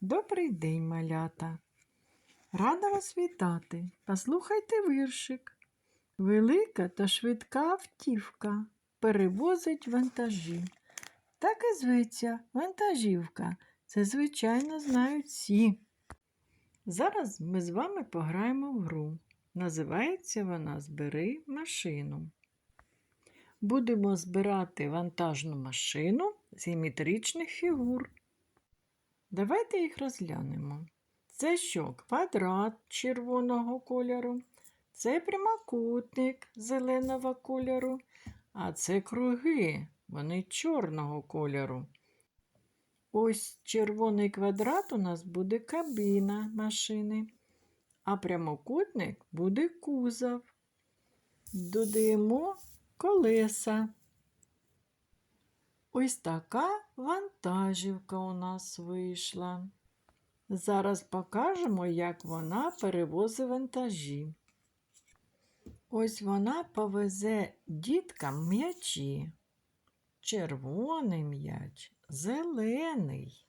Добрий день, малята. Рада вас вітати. Послухайте віршик. Велика та швидка автівка перевозить вантажі. Так і зветься вантажівка. Це, звичайно, знають всі. Зараз ми з вами пограємо в гру. Називається вона Збери машину. Будемо збирати вантажну машину з геометричних фігур. Давайте їх розглянемо. Це що? Квадрат червоного кольору, це прямокутник зеленого кольору, а це круги, вони чорного кольору. Ось червоний квадрат у нас буде кабіна машини, а прямокутник буде кузов. Додаємо колеса. Ось така вантажівка у нас вийшла. Зараз покажемо, як вона перевозить вантажі. Ось вона повезе діткам м'ячі. Червоний м'яч, зелений.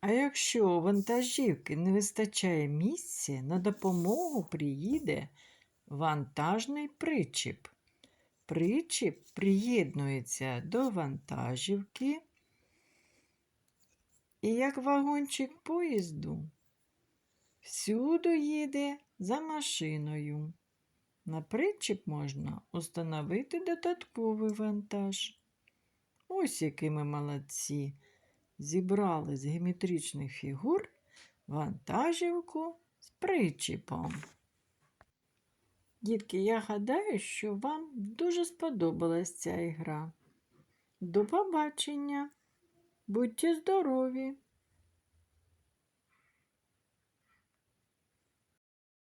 А якщо у вантажівки не вистачає місця, на допомогу приїде вантажний причіп. Причіп приєднується до вантажівки і як вагончик поїзду всюди їде за машиною. На причіп можна установити додатковий вантаж. Ось які ми молодці. Зібрали з геометричних фігур вантажівку з причіпом. Дітки, я гадаю, що вам дуже сподобалась ця ігра. До побачення! Будьте здорові!